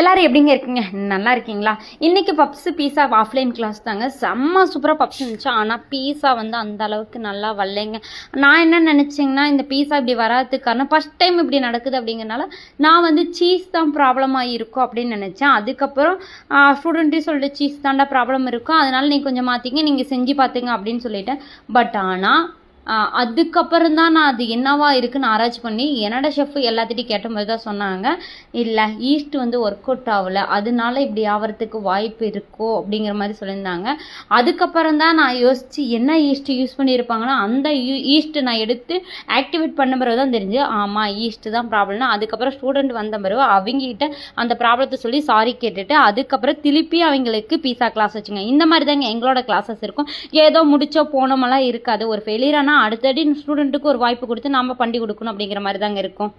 எல்லாரும் எப்படிங்க இருக்கீங்க? நல்லா இருக்கீங்களா? இன்றைக்கி பப்ஸ் பீஸா ஆஃப்லைன் கிளாஸ் தாங்க. செம்ம சூப்பராக பப்ஸ் இருந்துச்சு. ஆனால் பீஸா வந்து அந்த அளவுக்கு நல்லா வரலைங்க. நான் என்ன நினச்சிங்கன்னா இந்த பீஸா இப்படி வராதுக்கு காரணம் ஃபஸ்ட் டைம் இப்படி நடக்குது அப்படிங்கிறனால நான் வந்து சீஸ் தான் ப்ராப்ளமாக இருக்கும் அப்படின்னு நினச்சேன். அதுக்கப்புறம் ஸ்டூடெண்ட்டே சொல்லிட்டு சீஸ் தாண்டா ப்ராப்ளம் இருக்கும். அதனால நீங்கள் கொஞ்சம் மாற்றிங்க நீங்கள் செஞ்சு பார்த்துங்க அப்படின்னு சொல்லிட்டேன். பட் ஆனால் அதுக்கப்புறம் தான் நான் அது என்னவா இருக்குன்னு ஆராய்ச்சி பண்ணி என்னடா ஷெஃப் எல்லாத்திட்டையும் கேட்டபோது தான் சொன்னாங்க. இல்லை ஈஸ்ட் வந்து ஒர்க் அவுட் ஆகல. அதனால இப்படி ஆகிறதுக்கு வாய்ப்பு இருக்கோ அப்படிங்கிற மாதிரி சொல்லியிருந்தாங்க. அதுக்கப்புறம் தான் நான் யோசித்து என்ன ஈஸ்ட் யூஸ் பண்ணியிருப்பாங்கன்னா அந்த ஈஸ்ட் நான் எடுத்து ஆக்டிவேட் பண்ண பிறகு தான் தெரிஞ்சு ஆமாம் ஈஸ்ட் தான் ப்ராப்ளம்னா அதுக்கப்புறம் ஸ்டூடெண்ட் வந்த பிறகு அவங்ககிட்ட அந்த ப்ராப்ளத்தை சொல்லி சாரி கேட்டுட்டு அதுக்கப்புறம் திருப்பி அவங்களுக்கு பீஸா கிளாஸ் வச்சுங்க. இந்த மாதிரி தாங்க எங்களோட கிளாஸஸ் இருக்கும். ஏதோ முடிச்சோ போனோமெல்லாம் இருக்காது. ஒரு ஃபெயிலியர் ஆனால் அடுத்தடி ஸ்டூடெண்ட்டுக்கு ஒரு வாய்ப்பு கொடுத்து நாம பண்ணி கொடுக்கணும் அப்படிங்கிற மாதிரி தாங்க இருக்கும்.